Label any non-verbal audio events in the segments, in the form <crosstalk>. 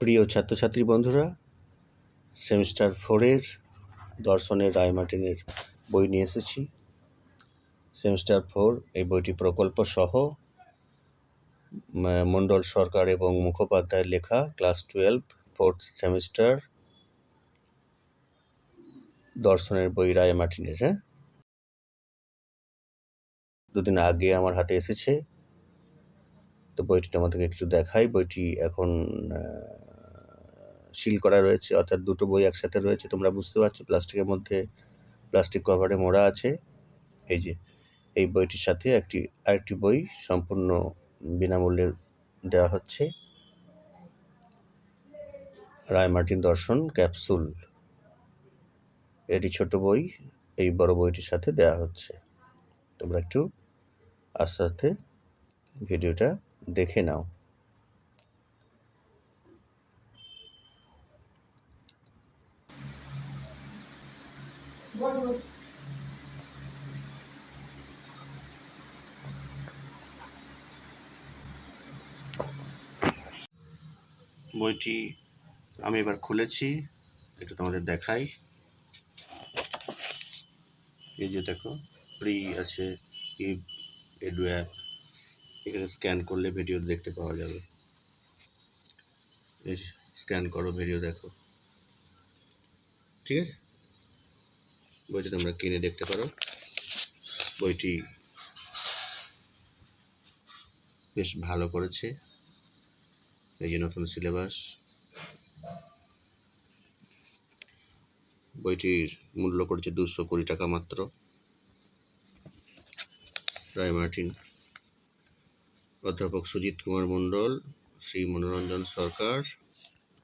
প্রিয় ছাত্রছাত্রী বন্ধুরা সেমিস্টার ফোরের দর্শনের রায়মার্টিনের বই নিয়ে এসেছি। সেমিস্টার ফোর এই বইটি প্রকল্প সহ মণ্ডল সরকার এবং মুখোপাধ্যায়ের লেখা ক্লাস টুয়েলভ ফোর্থ সেমিস্টার দর্শনের বই রায় মার্টিনের হ্যাঁ? দুদিন আগে আমার হাতে এসেছে। তো বইটি তোমাদেরকে একটু দেখাই। বইটি এখন সিল করা রয়েছে, অর্থাৎ দুটো বই একসাথে রয়েছে, তোমরা বুঝতে পারছ, প্লাস্টিকের মধ্যে প্লাস্টিক কভারে মোড়া আছে, এই যে, এই বইটির সাথে একটি, আরেকটি বই সম্পূর্ণ বিনামূল্যে দেওয়া হচ্ছে। Ray Martin Darshan, capsule. এটি ছোট বই, এই বড় বইটির সাথে দেওয়া হচ্ছে। তোমরা একটু আস্তে আস্তে ভিডিওটা দেখে নাও। বইটি আমি এবার খুলেছি, একটু তোমাদের দেখাই। এই যে দেখো, ফ্রি আছে ইব এডু অ্যাপ এখানে স্ক্যান করলে ভিডিও দেখতে পাওয়া যাবে। স্ক্যান করো, ভিডিও দেখো। ঠিক আছে? বইটি তোমরা কিনে দেখতে পারো। বইটি বেশ ভালো করেছে। এই যে নতুন সিলেবাস। বইটির মূল্য করেছে দুশো কুড়ি টাকা মাত্র। Ray Martin. অধ্যাপক সুজিত কুমার মণ্ডল, শ্রী মনোরঞ্জন সরকার,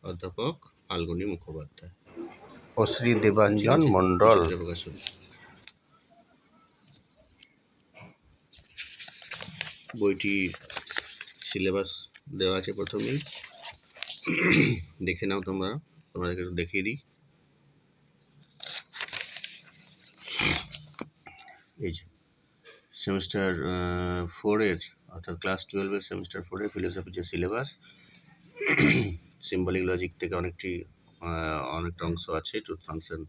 অধ্যাপক ফাল্গুনী মুখোপাধ্যায়। ও শ্রী দেবাঞ্জন মণ্ডল। বইটির সিলেবাস দেওয়া আছে প্রথমেই। দেখে নাও তোমরা। তোমাদেরকে একটু দেখিয়ে দিই। এই যে সেমিস্টার ফোরের অর্থাৎ ক্লাস টুয়েলভের সেমিস্টার ফোরের ফিলোসফি যে সিলেবাস সিম্বলিক লজিক থেকে অনেকটি অনেকটা অংশ আছে truth function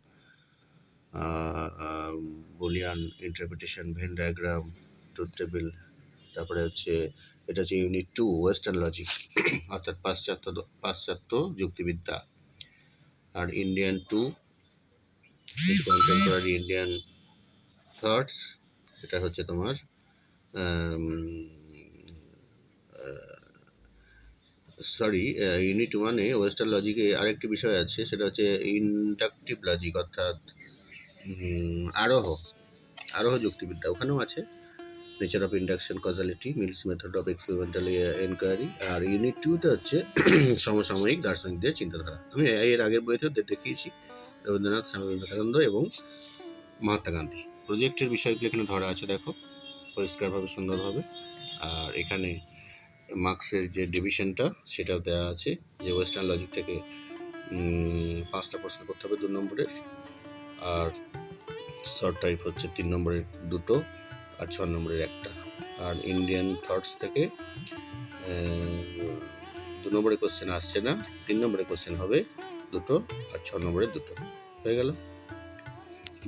Boolean interpretation Venn diagram truth table তারপরে হচ্ছে এটা হচ্ছে ইউনিট টু ওয়েস্টার্ন লজিক অর্থাৎ পাশ্চাত্য পাশ্চাত্য যুক্তিবিদ্যা। আর Indian to contemporary Indian thoughts এটা হচ্ছে তোমার সরি ইউনিট ওয়ানে ওয়েস্টার্ন লজিকে আরেকটি বিষয় আছে, সেটা হচ্ছে ইন্ডাকটিভ লজিক অর্থাৎ আরোহ আরোহ যুক্তিবিদ্যা ওখানেও আছে। Nature of induction causality Mill's method of experimental enquiry R unit টুতে হচ্ছে <clears throat> সমসাময়িক দার্শনিকদের চিন্তাধারা। আমি এর আগের বইতে দেখিয়েছি, রবীন্দ্রনাথ স্বামী বিবেকানন্দ এবং মহাত্মা গান্ধী। প্রজেক্টের বিষয়গুলো এখানে ধরা আছে, দেখো, পরিষ্কারভাবে, সুন্দরভাবে। আর এখানে মার্কসের যে ডিভিশনটা, সেটাও দেওয়া আছে যে ওয়েস্টার্ন লজিক থেকে পাঁচটা প্রশ্ন করতে হবে দু নম্বরের। আর শর্ট টাইপ হচ্ছে তিন নম্বরের দুটো আর ছ নম্বরের একটা। আর ইন্ডিয়ান থটস থেকে দু নম্বরের কোশ্চেন আসছে না, তিন নম্বরের কোশ্চেন হবে দুটো আর ছ নম্বরের দুটো। হয়ে গেল?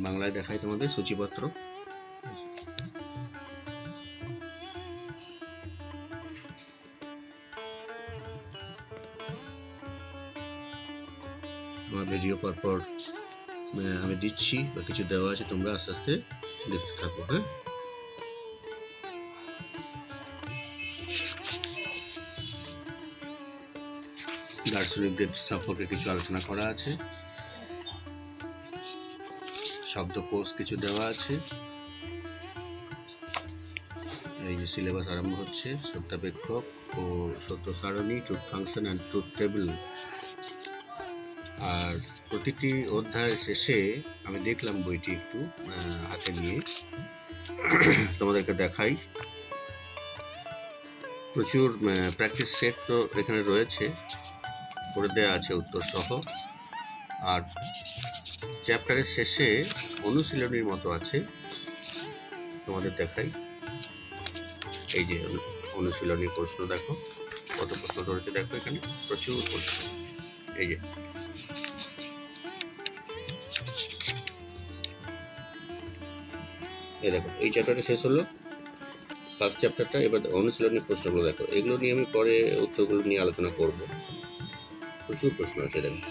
বাংলায় দেখাই তোমাদের সূচিপত্র। আমার ভিডিও পরপর আমি দিচ্ছি বা কিছু দেওয়া আছে, তোমরা আস্তে আস্তে দেখতে থাকো হ্যাঁ? দার্শনিকদের সম্পর্কে কিছু আলোচনা করা আছে। শব্দকোষ কিছু দেওয়া আছে। এই যে সিলেবাস আরম্ভ হচ্ছে, সত্যাপেক্ষক ও সত্য সারণী truth function and truth table আর প্রতিটি অধ্যায়ের শেষে আমি দেখলাম বইটি একটু হাতে নিয়ে। তোমাদেরকে দেখাই। প্রচুর প্র্যাকটিস সেট তো এখানে রয়েছে। করে দেওয়া আছে উত্তর সহ আর চ্যাপ্টারের শেষে অনুশীলনীর মতো আছে। তোমাদের দেখাই। এই যে অনুশীলনী প্রশ্ন দেখো। কত প্রশ্ন ধরেছে দেখো এখানে। প্রচুর প্রশ্ন। এই যে এই দেখো, এই চ্যাপ্টারটা শেষ হলো। ফার্স্ট চ্যাপ্টারটা এবার অনুশীলনী প্রশ্নগুলো দেখো। এগুলো নিয়ে আমি পরে উত্তরগুলো নিয়ে আলোচনা করব। প্রচুর প্রশ্ন আছে দেখো।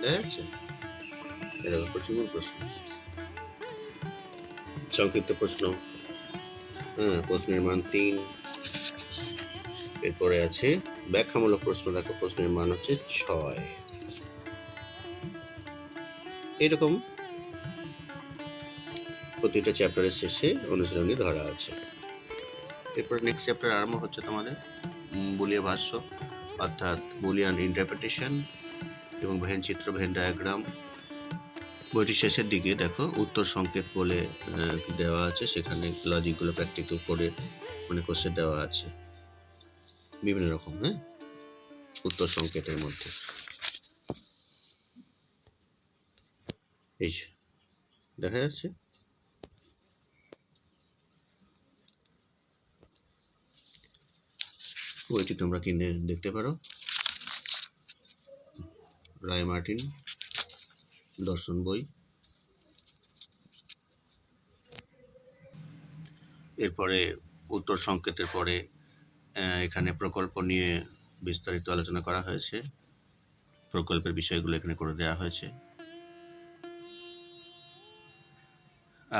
দেখা যাচ্ছে এই প্রচুর প্রশ্ন। সংক্ষিপ্ত প্রশ্ন। হ্যাঁ প্রশ্নের মান তিন। এরপরে আছে, ব্যাখ্যামূলক প্রশ্ন। দেখো, প্রশ্নের মান হচ্ছে ছয়। এরকম। প্রতিটা চ্যাপ্টারের শেষে অনুশীলনী ধরা আছে। এরপর নেক্সট চ্যাপ্টার আরম্ভ হচ্ছে তোমাদের। বুলিয়া ভাষ্য অর্থাৎ বুলিয়ান ইন্টারপ্রিটেশন এবং ভেন চিত্র ভেন ডায়াগ্রাম বইটির শেষের দিকে দেখো উত্তর সংকেত বলে আহ, দেওয়া আছে। সেখানে লজিকগুলো প্র্যাকটিক্যাল করে মানে কোশ্চেন দেওয়া আছে। বিভিন্ন রকম হ্যাঁ? উত্তর সংকেতের মধ্যে। এই যে, দেখা যাচ্ছে। বইটি তোমরা কিনে দেখতে পারো। রায় মার্টিন দর্শন বই। এরপরে উত্তর সংকেতের পরে এখানে প্রকল্প নিয়ে বিস্তারিত আলোচনা করা হয়েছে। প্রকল্পের বিষয়গুলো এখানে করে দেওয়া হয়েছে।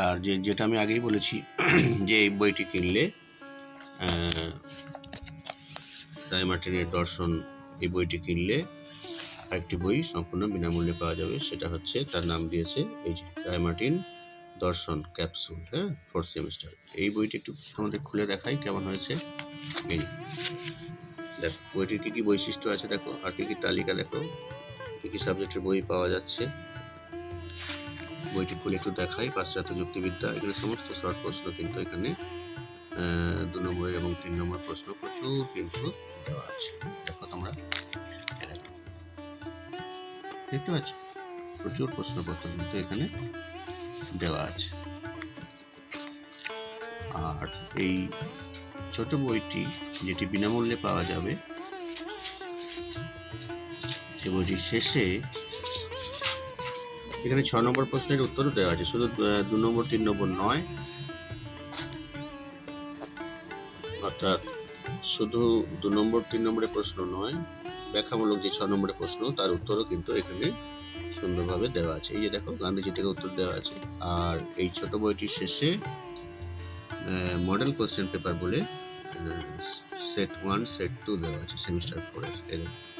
আর যে যেটা আমি আগেই বলেছি <clears throat> যে এই বইটি কিনলে আহ, রায় মার্টিনের দর্শন এই বইটি কিনলে আরেকটি বই সম্পূর্ণ বিনামূল্যে পাওয়া যাবে সেটা হচ্ছে তার নাম দিয়েছে এই যে রায় মার্টিন দর্শন ক্যাপসুল হ্যাঁ ফোর্থ সেমিস্টার এই বইটি একটু তোমাদের খুলে দেখাই কেমন হয়েছে এই। দেখো বইটির কী কী বৈশিষ্ট্য আছে দেখো আর কী কী তালিকা দেখো কী কী সাবজেক্টের বই পাওয়া যাচ্ছে বইটি খুলে একটু দেখাই, পাশ্চাত্য যুক্তিবিদ্যা এখানে সমস্ত শর্ট প্রশ্ন কিন্তু এখানে দু নম্বরের এবং তিন নম্বর প্রশ্ন প্রচুর কিন্তু দেওয়া আছে। দেখো তোমরা দেখতে পাচ্ছ? প্রচুর প্রশ্নপত্র কিন্তু এখানে দেওয়া আছে। আর এই ছোট বইটি যেটি বিনামূল্যে পাওয়া যাবে সে বইটির শেষে এখানে ছ নম্বর প্রশ্নের উত্তরও দেওয়া আছে, শুধু দু নম্বর, তিন নম্বর নয়। অর্থাৎ শুধু দু নম্বর, তিন নম্বরের প্রশ্ন নয়, ব্যাখ্যামূলক যে ছ নম্বরের প্রশ্ন, তার উত্তরও কিন্তু এখানে সুন্দরভাবে দেওয়া আছে। এই যে দেখো, গান্ধীজি থেকে উত্তর দেওয়া আছে। আর এই ছোট বইটির শেষে মডেল কোশ্চেন পেপার বলে সেট ওয়ান সেট টু দেওয়া আছে সেমিস্টার ফোরের এরকম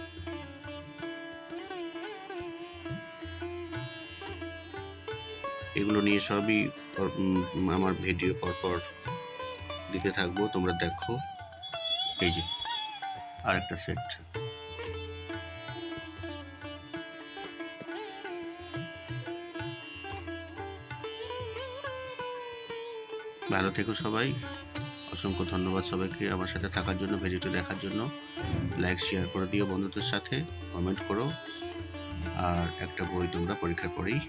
এগুলো নিয়ে সবই আমার ভিডিও পরপর দিতে থাকব, তোমরা দেখো। এই যে, আরেকটা সেট। ভালো থেকো সবাই। অসংখ্য ধন্যবাদ সবাইকে আমার সাথে থাকার জন্য, ভিডিওটি দেখার জন্য। লাইক শেয়ার করে দিও বন্ধুদের সাথে কমেন্ট করো। আর একটা বই তোমরা পরীক্ষা করেই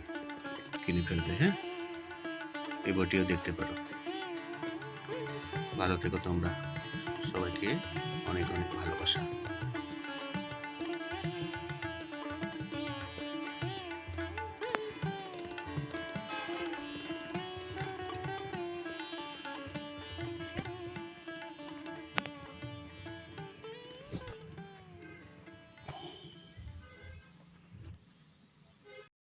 কিনে ফেলবে হ্যাঁ? এই বইটিও দেখতে পারো। ভালো থেকো তোমরা। সবাইকে অনেক অনেক ভালোবাসা।